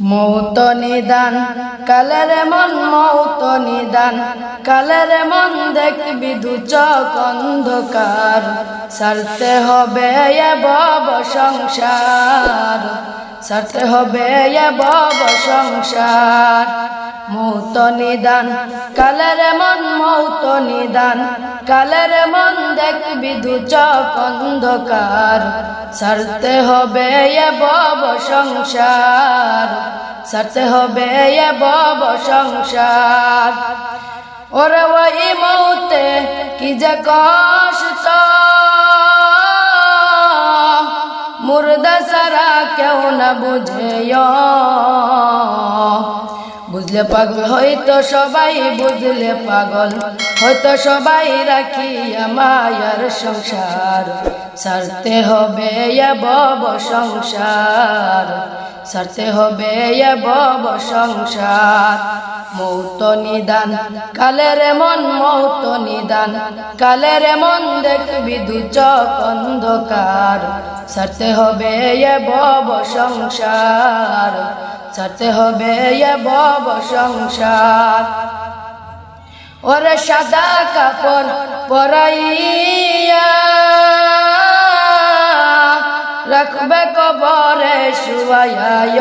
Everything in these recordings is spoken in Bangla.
মৌত নিদান, কালের মন মৌত নিদান, কালের মন দেখবি দু চোখ অন্ধকার। সারতে হবে বব সংসার, সারতে হবে বব সংসার। মৌত নিদান, কালের মন মৌত নিদান, কালের মন দেখবি দু চোখ অন্ধকার। সারতে হবে বব সংসার সারতে হবে বব সংসার। ওরে ওই মৌতে কি যে কষ্ট। মুর্দা সারা কেউ না বুঝে বুঝলে পাগল, হয়তো সবাই বুঝলে পাগল। হয়তো সবাই রাখি মায়ার সংসার। সারতে হবে বব সংসার। সারতে হবে বব সংসার। মৌত নিদান, কালের মন মৌত নিদান। কালের মন দেখবি দু চোখ অন্ধকার। সারতে হবে বব সংসার। সারতে হবে বব সংসার। ওরে সাদা কাপড় পরাইয়া রাখবে কবরে শুয়ায়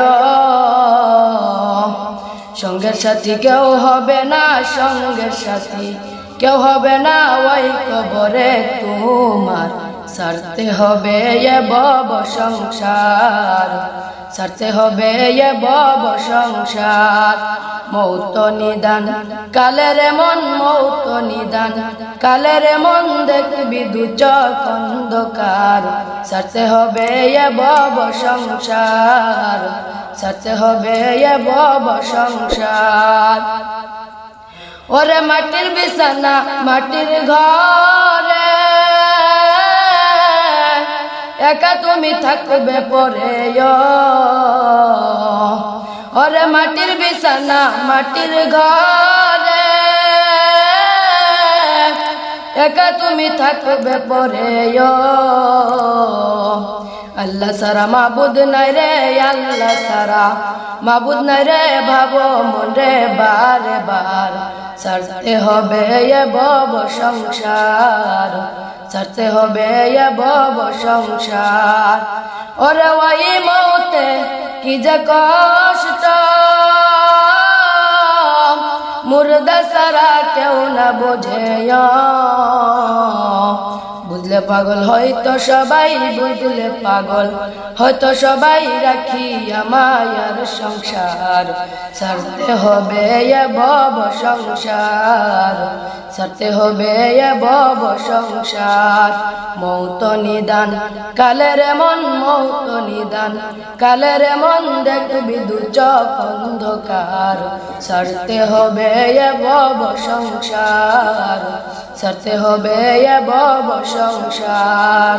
সঙ্গের সাথী কেউ হবে না, সঙ্গের সাথী কেউ হবে না, ওই কবরে তোমার সারতে হবে এ বব সংসার, সারতে হবে এ বব সংসার। মৌত নিদান, কালের মন মৌত নিদান, কালের মন দেখবি দু চোখ সারতে হবে এ বব সংসার, সারতে হবে এ বব সংসার। ওরে মাটির বিছানা, মাটির ঘরে। একা তুমি থাকবে পরে ওরে মাটির বিছানা, মাটির ঘরে। একা তুমি থাকবে পরে আল্লাহ সারা মাবুদ নাই রে, আল্লাহ সারা মাবুদ নাই রে, ভাবো মন রে বারে বার। সারতে হবে এ সংসার। সারতে হবে বব সংসার। ওরে ওই মতে কি যে কষ্ট। মুর্দা সারা কেউ না বোঝে বুঝলে পাগল, হয়তো সবাই বুঝলে পাগল। হয়তো সবাই রাখি মায়ার সংসার। সারতে হবে এ বব সংসার। সারতে হবে এ বব সংসার। মৌত নিদান, কালের মন মৌত নিদান। কালের মন দেখবি দু চোখ অন্ধকার। সারতে হবে এ বব সংসার। সারতে হবে এব সংসার।